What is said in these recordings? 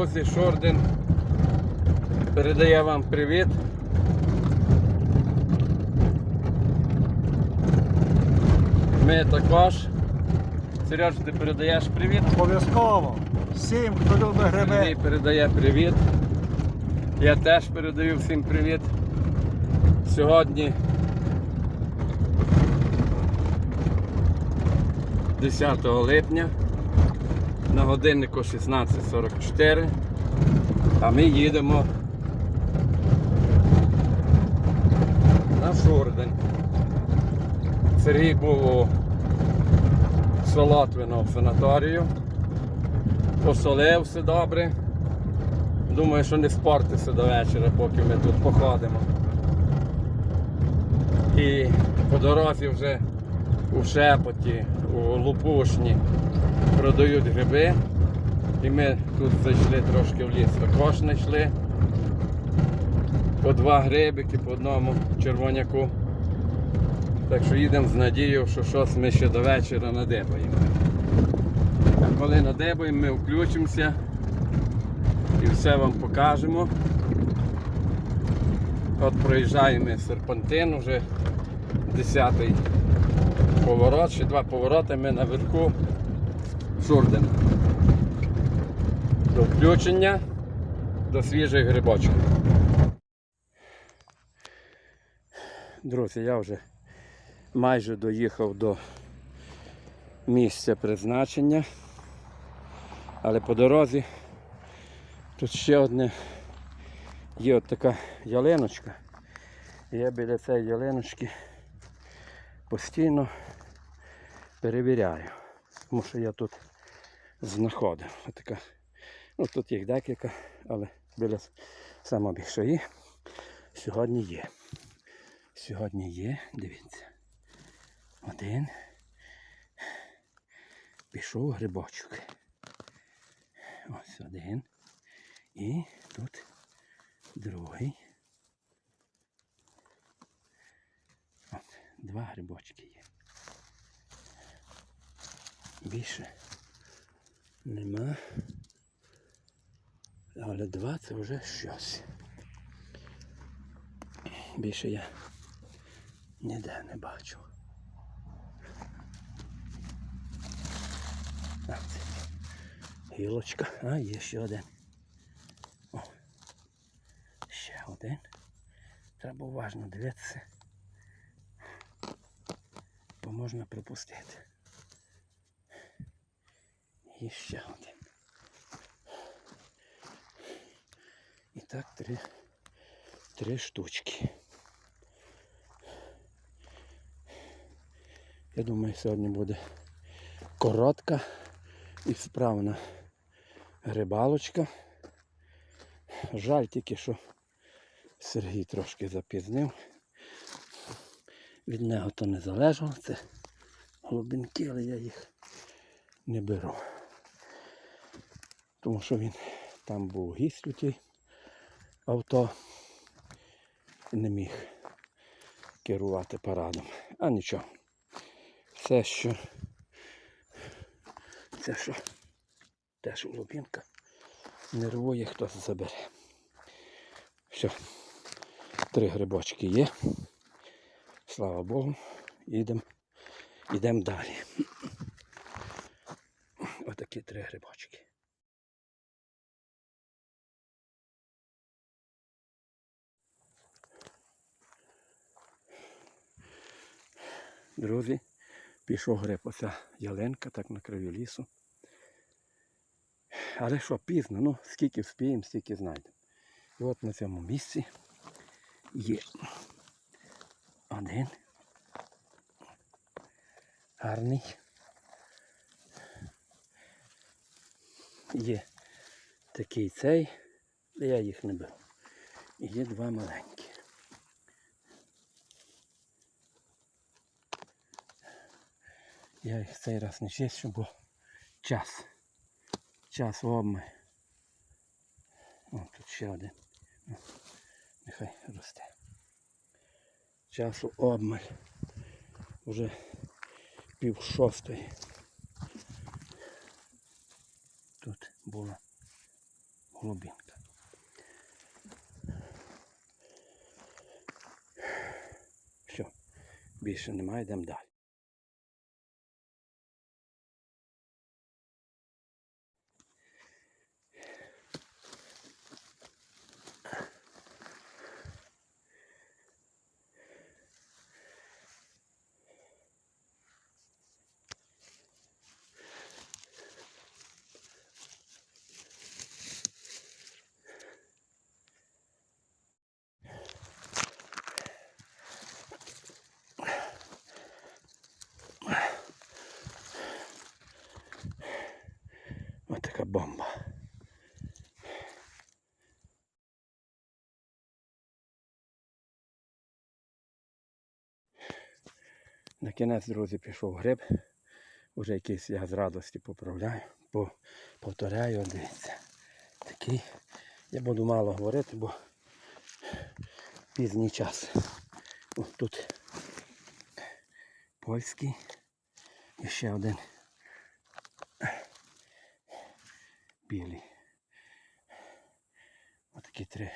Друзі, Шорден передає вам привіт. Ми також. Сереж, ти передаєш привіт. Обов'язково. Всім, хто любить Сергій гриби. передає привіт. Я теж передаю всім привіт. Сьогодні 10 липня на годиннику 16.44, а ми їдемо на Шурдень. Сергій був у Солотвино в санаторію посолив добре. Думаю, що не спортиться до вечора, поки ми тут походимо. І по дорозі вже у Шепоті, у Лупушні продають гриби. І ми тут зайшли трошки в ліс, також знайшли по два грибики, по одному червоняку. Так що їдемо з надією, що щось ми ще до вечора надибаємо. А коли надебуємо, ми включимося і все вам покажемо. От проїжджаємо серпантин, вже 10-й поворот, ще два повороти, ми наверху Шурден. До включення, до свіжих грибочків. Друзі, я вже майже доїхав до місця призначення. Але по дорозі тут ще одне є от така ялиночка. І я біля цієї ялиночки постійно перевіряю. Тому що я тут знаходив. Отака. Ну тут їх декілька, але біля є. Сьогодні є. Сьогодні є, дивіться. Один. Пішов грибочок. Ось один. І тут другий. От, два грибочки є. Більше нема. Але два це вже щось. Більше я ніде не бачу. А, Гілочка. А, є ще один. О. Ще один. Треба уважно дивитися. Бо можна пропустити. І ще один. І так три, три штучки. Я думаю, сьогодні буде коротка і справна грибалочка. Жаль тільки, що Сергій трошки запізнив. Від нього то не залежало, це глибинки, але я їх не беру. Тому що він там був гість у тій авто і не міг керувати парадом. А нічого. Все, що це що теж глубинка. Нервує, хтось забере. Все. Три грибочки є. Слава Богу. Йдемо далі. Отакі три грибочки. Друзі, пішов гриб оця ялинка, так на краю лісу. Але що пізно, ну скільки вспіємо, стільки знайдемо. І от на цьому місці є один гарний. Є такий цей, але я їх не беру. І є два маленькі. Я їх цей раз не чищу, бо час. Час обмаль. О, тут ще один. Нехай росте. Часу обмаль. Уже пів шостої. Тут була Глубинка. Все, більше немає, йдемо далі. Ось така бомба. На кінець, друзі, пішов гриб. Уже якийсь я з радості поправляю, по, повторяю, дивіться. Такий. Я буду мало говорити, бо пізній час. О, тут польський. І ще один білий. Отакі три.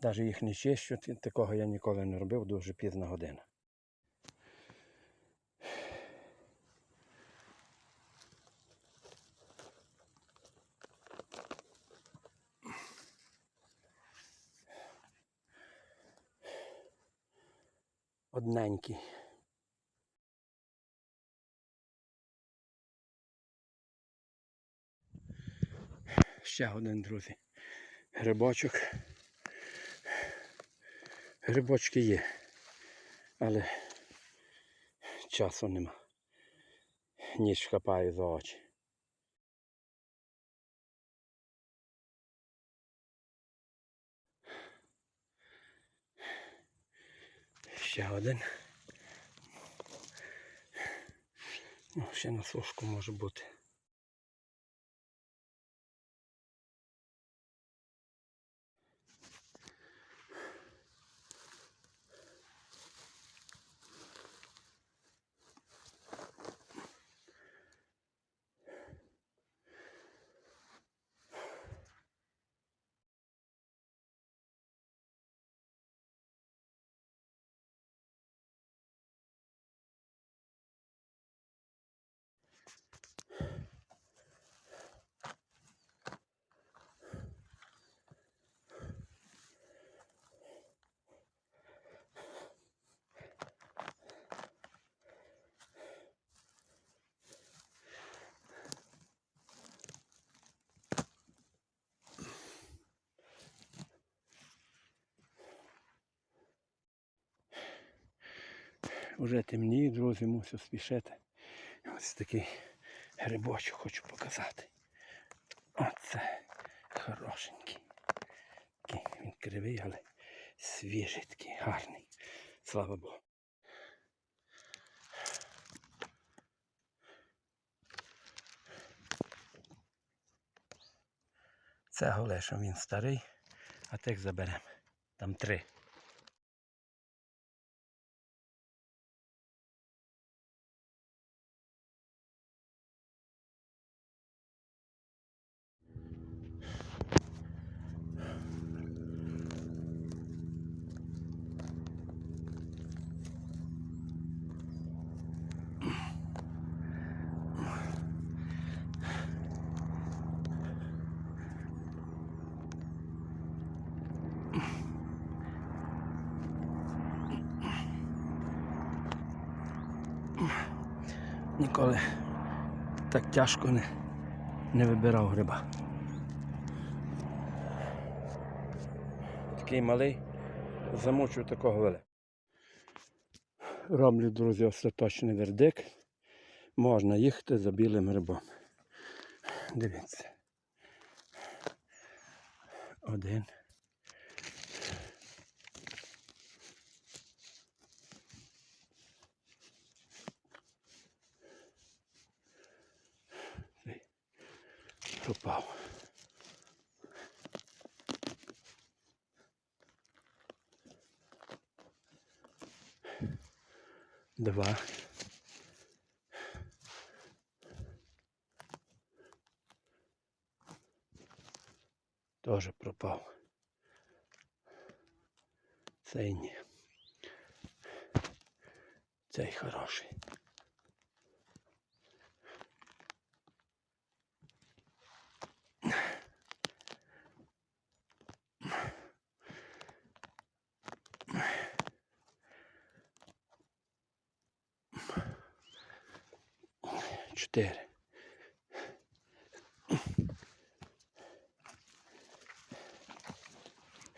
Навіть їх не чищу, такого я ніколи не робив, дуже пізна година. Одненький. Ще один, друзі. Грибочок. Грибочки є. Але часу нема. Ніж хапаю за очі. Ще один. Ще на сушку може бути. Уже темніє, друзі, мусю спішити. Ось такий грибочок хочу показати. Оце хорошенький. Такий він кривий, але свіжий такий, гарний. Слава Богу. Це голешо, він старий, а тих заберемо. Там три. Ніколи так тяжко не, не вибирав гриба. Такий малий, замучив такого великого. Роблю, друзі, остаточний вердикт. Можна їхати за білим грибом. Дивіться. Один. Пропав. Два. Теж пропав. Цей ні. Цей хороший. Чотири.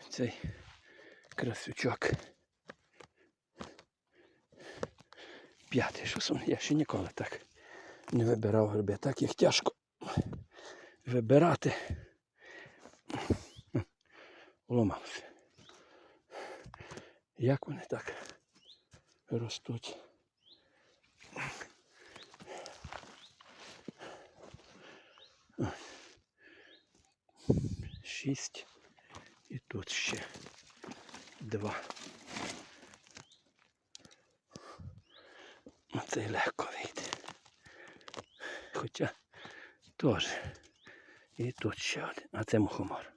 Цей красючок. П'ятий що. Я ще ніколи так не вибирав гриби. Так їх тяжко вибирати. Ломався. Як вони так ростуть? Шість. І тут ще два. Оцей легко вийде. Хоча теж. І тут ще один. А це мухомор.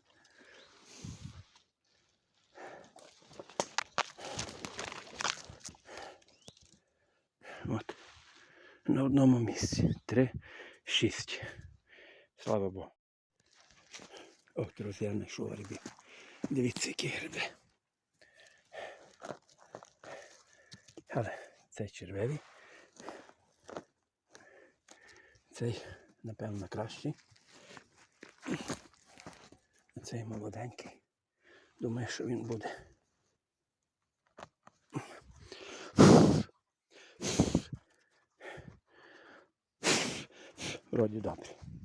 От. На одному місці. Три, шість. Слава Богу. Ох, друзі, я знайшов гриби. Дивіться, які гриби. Але цей червивий. Цей, напевно, кращий. Цей молоденький. Думаю, що він буде. Вроді добре.